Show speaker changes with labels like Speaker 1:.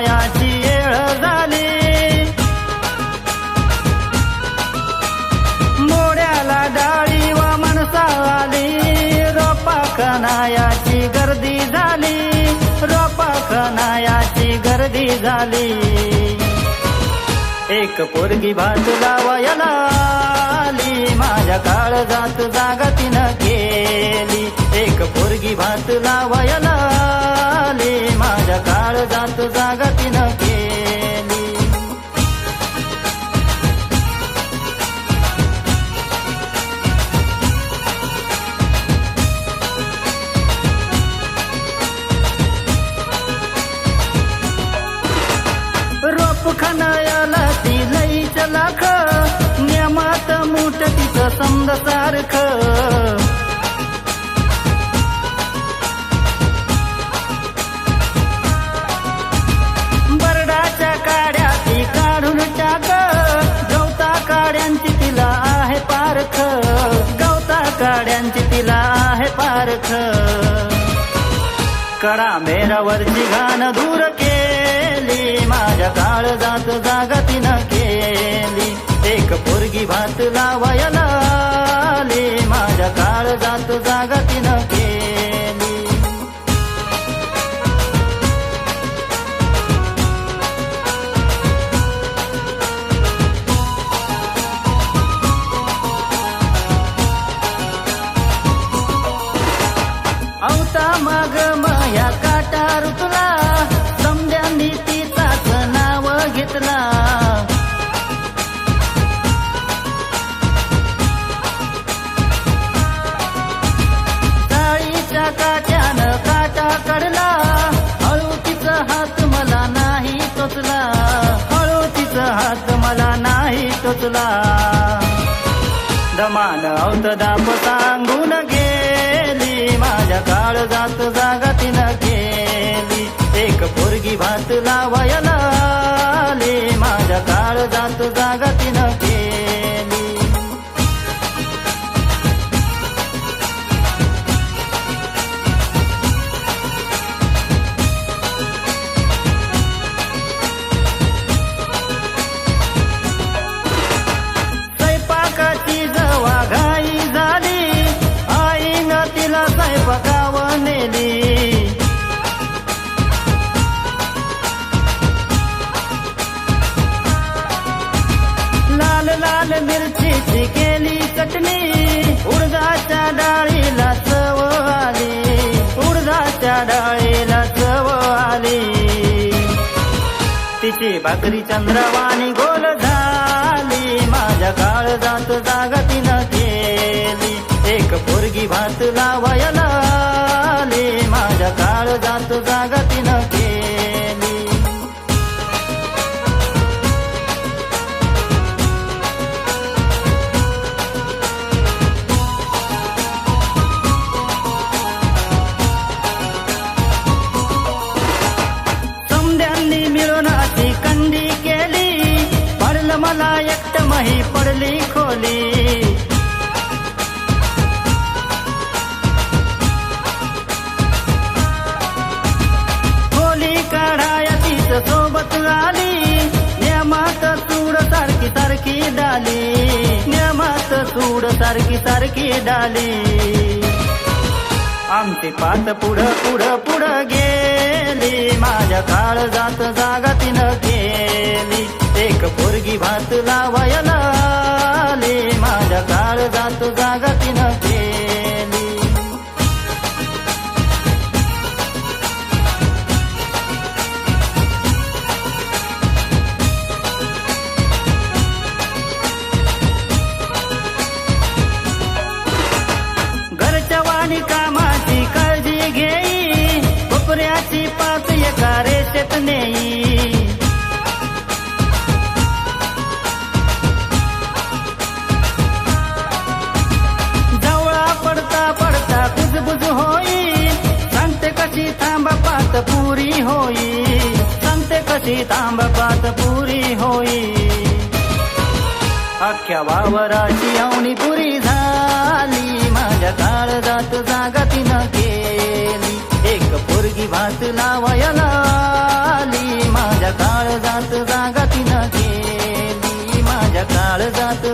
Speaker 1: मायाची येळ झाली. मोड्याला डाळी व मनसा आली. रोपा गर्दी झाली. रोपा गर्दी झाली. एक पोरगी भात लावायला आली. माझ्या काळ जात जागा केली. एक पोरगी भात लावायला माझ्या काळ जात जागा तिनं केली रोप खनायाला ती लईच लाख नियमात मूठ तिचं समद सारखं काड्यांची तिला आहे पारख. गवता काड्यांची तिला आहे पारख. कडा मेरावरची घाण दूर केली. माझ्या काळ जात जागा तिनं केली. एक पोरगी भात लावायला माझ्या काळ जात जागा मग माया काटा रुतला. समद्यांनी तिचाच नाव घेतला. काळीच्या काट्यानं काटा कडला हळू तिचा हात मला नाही टोचला. हळू तिचा हात मला नाही टोचला. दमान औतदाप सांगून घे. काळ जात जागा तिनं लाल लाल मिरचीची केली चटणी उडदाच्या डाळीला चव आली उडदाच्या डाळीला चव आली. तिची भाकरी चंद्रवाणी गोल झाली माझ्या काळ जात जागा तिनं केली. एक पोरगी भात लावायला मला एकट मही पडली खोली. खोली काढाया तीच सोबत आली. नेमात सूड सारखी सारखी डाली. नेमात चूड सारखी सारखी डाली. आमची पात पुढं पुढं पुढं गेली. माझ्या काळ जात जागा तिनं केली. एक पोरगी भात लावायला आले. माझ्या काळ जात जागा तिनं केली. घरच्या वाणी कामाची काळजी घेई. कोपऱ्याची पाच एका रेषेत नेई. पुरी होई। सांगते कशी तांबपात पुरी होई। अख्ख्या वावराची आवणी पुरी झाली माझ्या काळ जात जागा तिनं केली. एक पोरगी भात लावायला आली माझ्या काळ जात जागा तिनं केली. माझ्या काळ जात